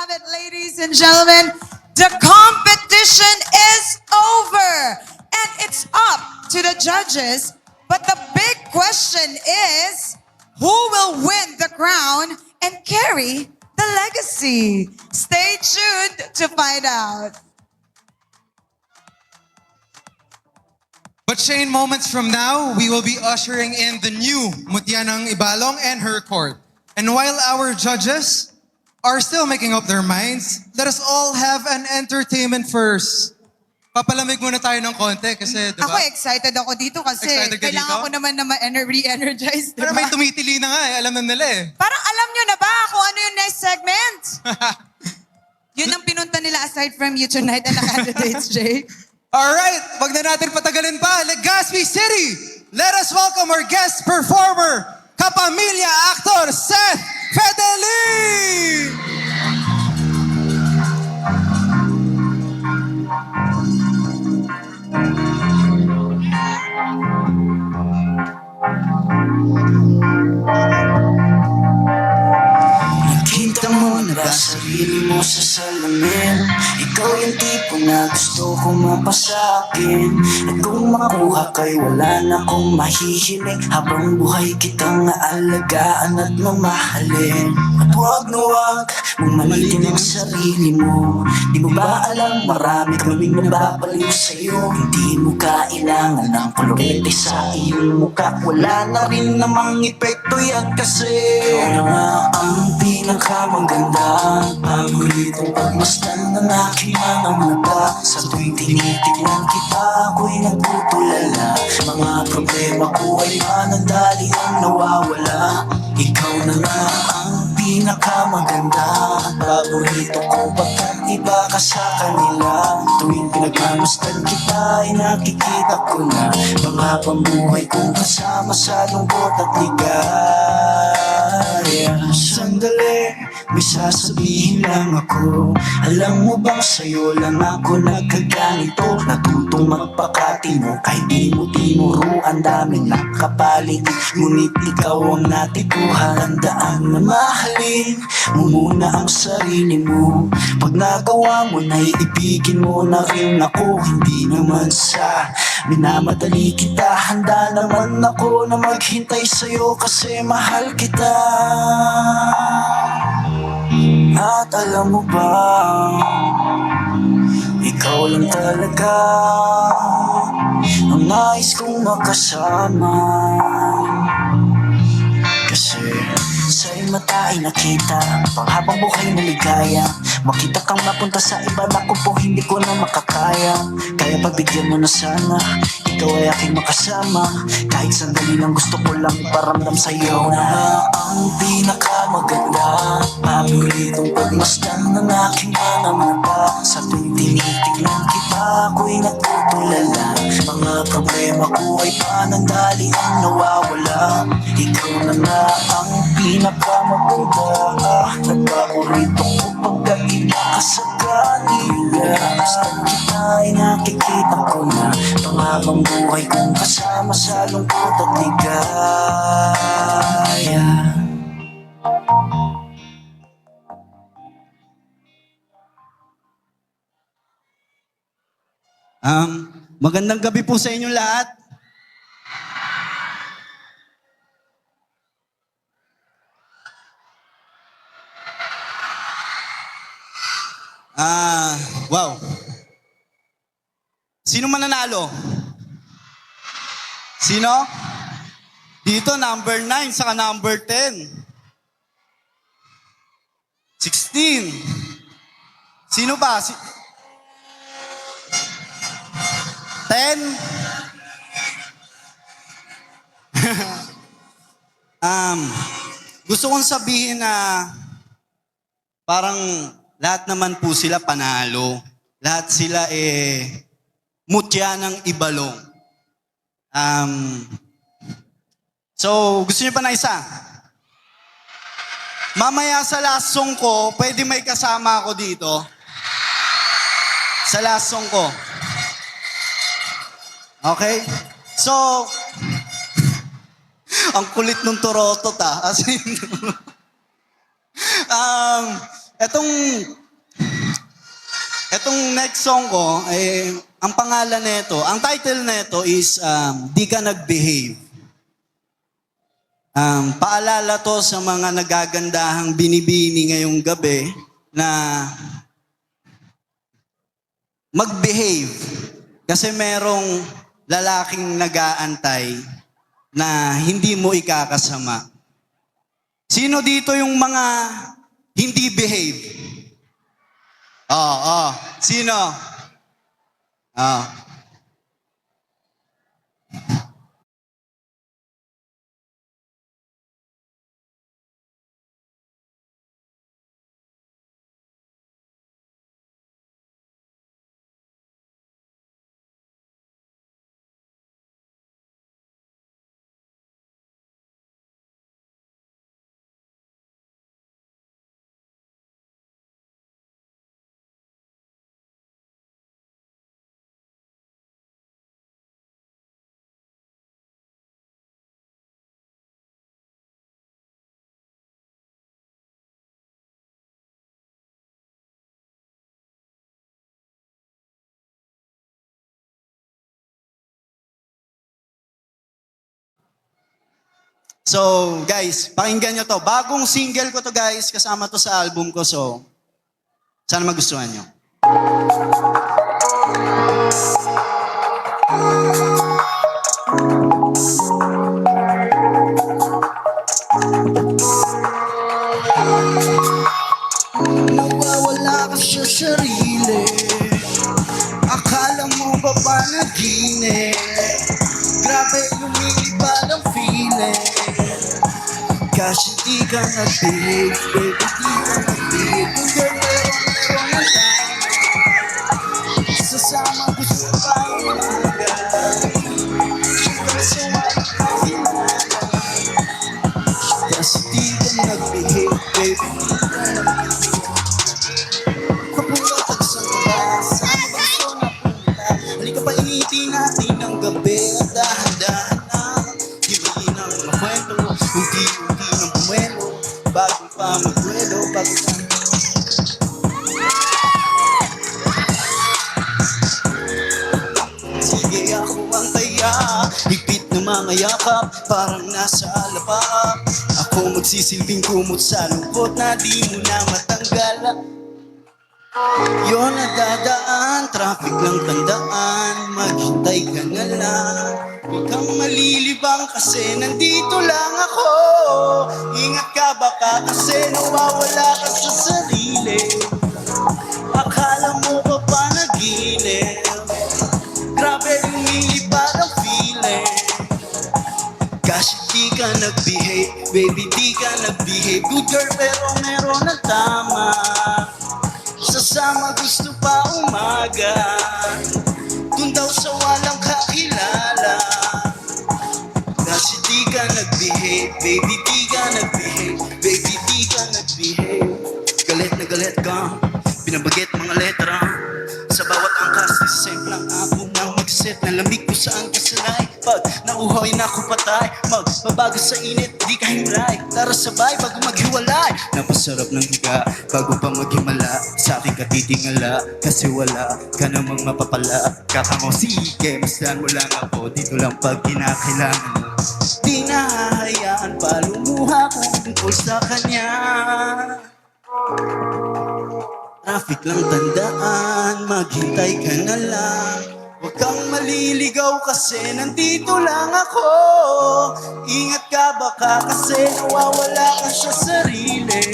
have it, ladies and gentlemen. The competition is over and it's up to the judges. But the big question is who will win the crown and carry the legacy? Stay tuned to find out. But Shane, moments from now, we will be ushering in the new Mutianang Ibalong and her court. And while our judges are still making up their minds, let us all have an entertainment first. Papalamig muna tayo ng konti kasi, di Ako ba? excited ako dito kasi Excited ka kailangan dito? ko naman na ma-ener- re-energize. Pero diba? may tumitili na nga eh, alam na nila eh. Parang alam nyo na ba kung ano yung next segment? Yun ang pinunta nila aside from you tonight and the candidates, Jay. Alright, wag na natin patagalin pa. Legazpi City, let us welcome our guest performer, Kapamilya actor Seth Fedeli! Nakita mo na ba sarili mo sa salamin? Ikaw yung tipo na gusto ko mapasakin At kung makuha kay wala na akong mahihiling. Habang buhay kitang aalagaan at mamahalin. At huwag na huwag mong malitin ang sarili mo. Di mo ba alam marami kaming nababaliw sa'yo. Hindi mo kailangan ng kolorete sa iyong muka. Wala na rin namang epekto yan kasi. Ikaw na nga ang pinakamaganda. Paboritong pagmasdan ng aking mga mata. Sa tuwing tinitignan kita ako'y nagtutulala. Mga problema ko ay panandali ang nawawala. Ikaw na nga ang pinakamaganda. Paborito ko pagkat iba ka sa kanila? Tuwing pinagmamasdan kita ay nakikita ko na. Mga pambuhay kong kasama sa lungkot at ligaya Sandali, may sasabihin lang ako. Alam mo bang sa'yo lang ako nagkaganito Natutong magpakatino kahit di mo tinuro Ang daming nakapaligid Ngunit ikaw ang natikuhan Handaan na mahalin mo muna ang sarili mo. Pag nagawa mo na iibigin mo na rin ako. Hindi naman sa minamadali kita Handa naman ako na maghintay sa'yo Kasi mahal kita. At alam mo ba Ikaw lang talaga Ang nais kong makasama. Kasi sa'yo mata ay nakita Panghabang buhay na ligaya Makita kang mapunta sa iba Naku po hindi ko na makakaya. Kaya pagbigyan mo na sana Ikaw ay aking makasama. Kahit sandali lang gusto ko lang iparamdam sa'yo Na ang pinakamaganda. Paboritong pagmasdan ng aking mga mata. Sa tuwing tinitignan kita ako'y nagtutulala. Mga problema ko ay panandali ang nawawala. Ikaw na nga ang pinakamaganda. Nagpaborito ko pagkaiba ka sa kanila Basta kita ay nakikita ko na Panghabang buhay kong kasama sa lungkot at ligaya Um, magandang gabi po sa inyo lahat. Ah, wow. Sino mananalo? Sino? Dito, number 9, saka number 10. 16. Sino ba? Si- 10. um, gusto kong sabihin na parang lahat naman po sila panalo. Lahat sila eh mutya ng ibalong. Um, so, gusto niyo pa na isa? Mamaya sa last song ko, pwede may kasama ako dito. Sa last song ko. Okay? So, ang kulit ng Toronto ta. As in, um, Etong etong next song ko, eh, ang pangalan nito, ang title nito is um, Di Ka Nag-Behave. Um, paalala to sa mga nagagandahang binibini ngayong gabi na mag-behave. Kasi merong lalaking nag-aantay na hindi mo ikakasama. Sino dito yung mga hindi behave? Oo, oh, Sino? Ah. So, guys, pakinggan nyo to. Bagong single ko to, guys. Kasama to sa album ko. So, sana magustuhan nyo. Nawawala ka sa sarili Akala mo ba ba Kasi di ka nag-behave Baby, di ka nag-behave Ako magsisilbing kumot sa lungkot Na di mo na matanggal. Yun nadadaan, traffic lang tandaan. Maghintay ka na lang. Huwag kang malilibang kasi nandito lang ako. Ingat ka baka kasi nawawala ka sa sarili. Akala mo ba pa Kasi di ka nag-behave. Baby di ka nag-behave. Good girl pero meron ng tama. Sasama gusto pa umaga. Dun daw sa walang kakilala. Kasi di ka nag-behave. Baby di ka nag-behave. Baby di ka nag-behave. Galit na galit ka. Binabagit mga letra. Sa bawat angkas Semplang ako nang mag-set. Na lamig ko saan kasalay Pag nauhoy na ako patay. Magbabago sa init Di ka himlay. Tara sabay bago maghiwalay. Napasarap ng higa Bago pa maghimala. Sa akin ka titingala Kasi wala ka namang mapapala. Kakamo sige Masdan mo lang ako Dito lang pag kinakailangan mo. Di nahahayaan pa Lumuha kung tungkol sa kanya. Traffic lang tandaan, maghintay ka na lang Huwag kang maliligaw kasi nandito lang ako. Ingat ka baka kasi nawawala ka sa sarili.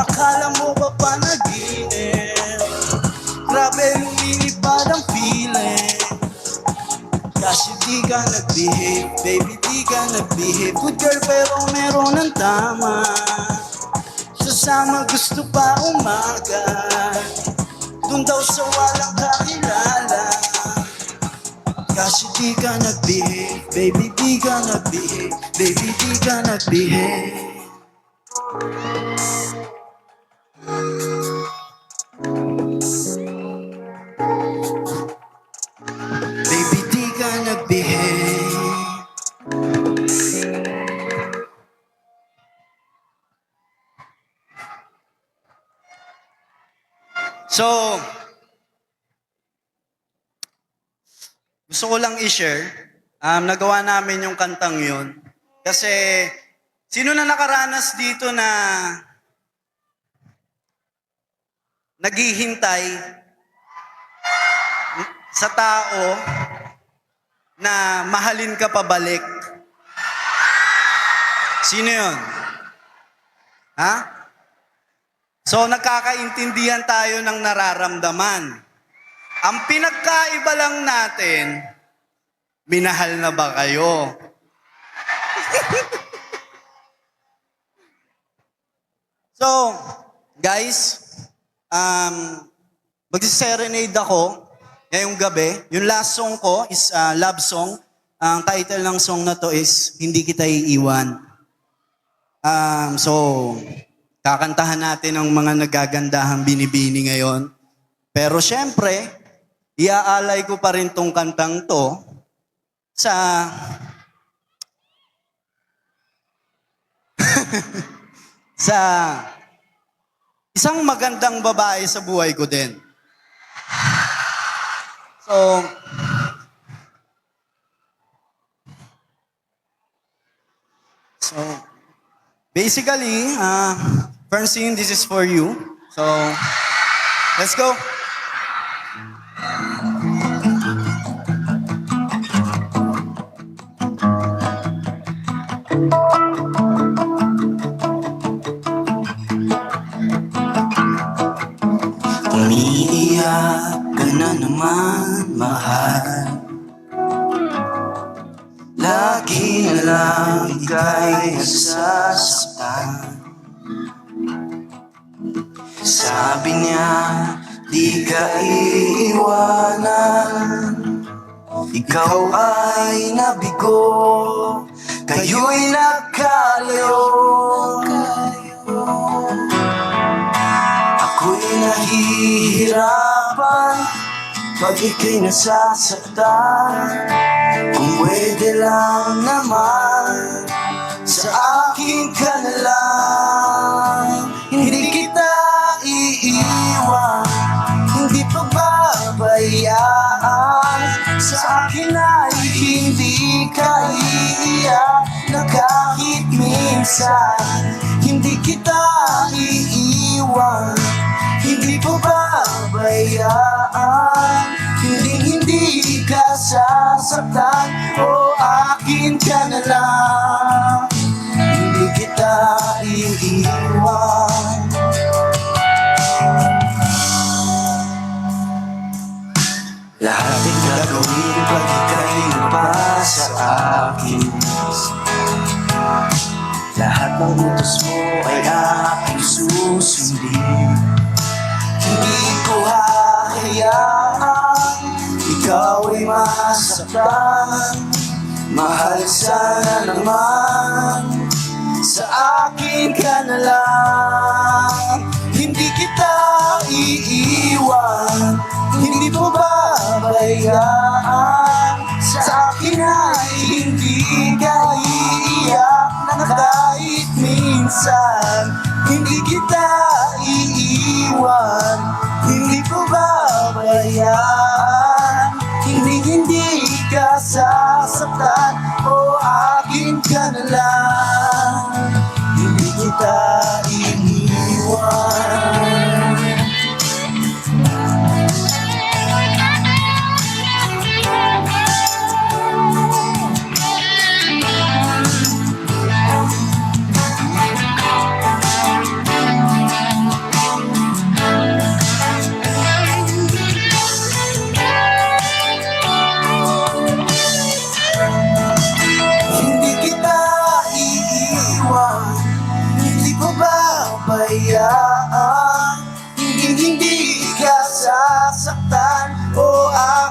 Akala mo ba pa naginip Grabe lumilipad ang feeling. Kasi di ka nag-behave, baby di ka nag-behave. Good girl pero meron ng tama. Sasama gusto pa umaga. Doon daw sa walang kakilala Kasi di ka nag-behave. Baby di ka nag-behave. Baby di ka nag-behave. Baby di ka nag-behave. So, gusto ko lang i-share. Um, nagawa namin yung kantang yun. Kasi, sino na nakaranas dito na naghihintay sa tao na mahalin ka pabalik? Sino yun? Ha? So nagkakaintindihan tayo ng nararamdaman. Ang pinagkaiba lang natin, minahal na ba kayo? so, guys, um, mag-serenade ako ngayong gabi. Yung last song ko is a love song. Ang title ng song na to is Hindi Kita Iiwan. Um, so, kakantahan natin ang mga nagagandahang binibini ngayon. Pero syempre, iaalay ko pa rin tong kantang to sa sa isang magandang babae sa buhay ko din. So, so Basically, uh, Francine, this is for you. So, let's go. Sabi niya, di ka iiwanan. Ikaw ay nabigo Kayo'y nagkalayo Ako'y nahihirapan Pag ika'y nasasaktan. Kung pwede lang naman Sa akin ka Hindi kita masaktan Mahal sana naman. Sa akin ka na lang. Hindi kita iiwan. Hindi mo babayaan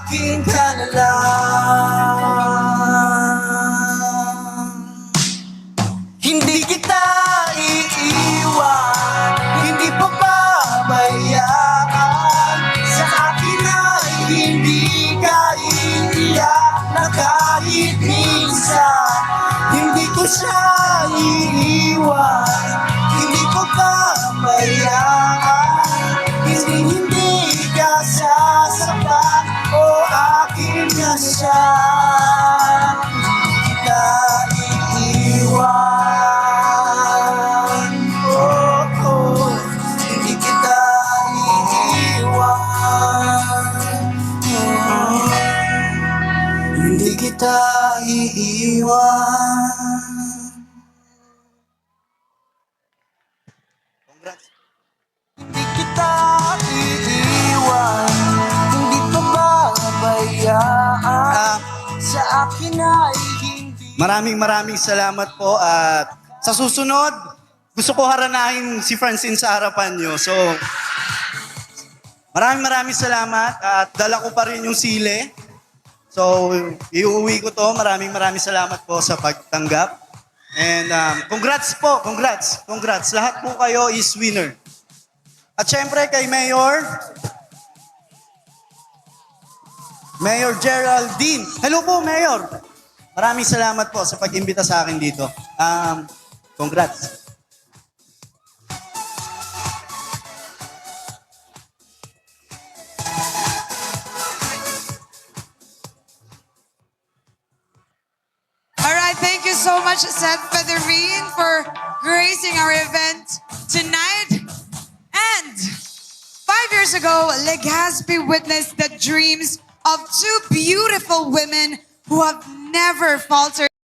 Quintana Love. shine. Maraming maraming salamat po at sa susunod, gusto ko haranahin si Francine sa harapan nyo. So, maraming maraming salamat at dala ko pa rin yung sile. So, iuwi ko to. Maraming maraming salamat po sa pagtanggap. And um, congrats po, congrats, congrats. Lahat po kayo is winner. At syempre kay Mayor, Mayor Geraldine. Hello po, Mayor. Maraming salamat po sa pag-imbita sa akin dito. Um, congrats. All right, thank you so much, Seth Federine, for gracing our event tonight. And five years ago, Legazpi witnessed the dreams of two beautiful women who have never faltered